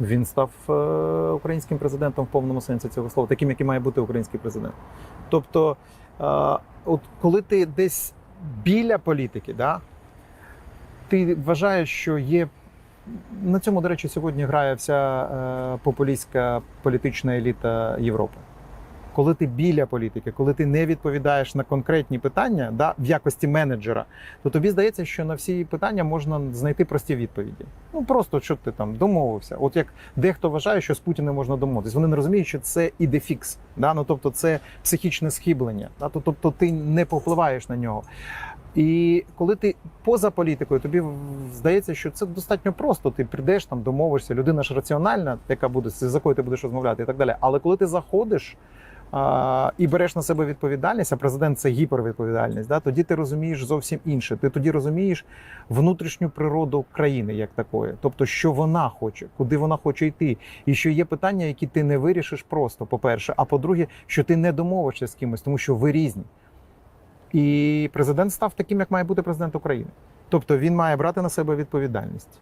Він став е, українським президентом в повному сенсі цього слова, таким, який має бути український президент. Тобто, е, от коли ти десь біля політики, да, ти вважаєш, що є. На цьому, до речі, сьогодні грає вся е, популістська політична еліта Європи. Коли ти біля політики, коли ти не відповідаєш на конкретні питання да, в якості менеджера, то тобі здається, що на всі питання можна знайти прості відповіді. Ну просто що ти там домовився. От як дехто вважає, що з Путіним можна домовитись, вони не розуміють, що це ідефікс, да? ну тобто це психічне схиблення, да? То- тобто ти не повпливаєш на нього. І коли ти поза політикою, тобі здається, що це достатньо просто. Ти прийдеш там, домовишся, людина ж раціональна, яка буде з якою ти будеш розмовляти, і так далі. Але коли ти заходиш а, і береш на себе відповідальність, а президент це гіпервідповідальність, да, тоді ти розумієш зовсім інше. Ти тоді розумієш внутрішню природу країни як такої, тобто, що вона хоче, куди вона хоче йти, і що є питання, які ти не вирішиш просто, по-перше, а по-друге, що ти не домовишся з кимось, тому що ви різні. І президент став таким, як має бути президент України. Тобто він має брати на себе відповідальність.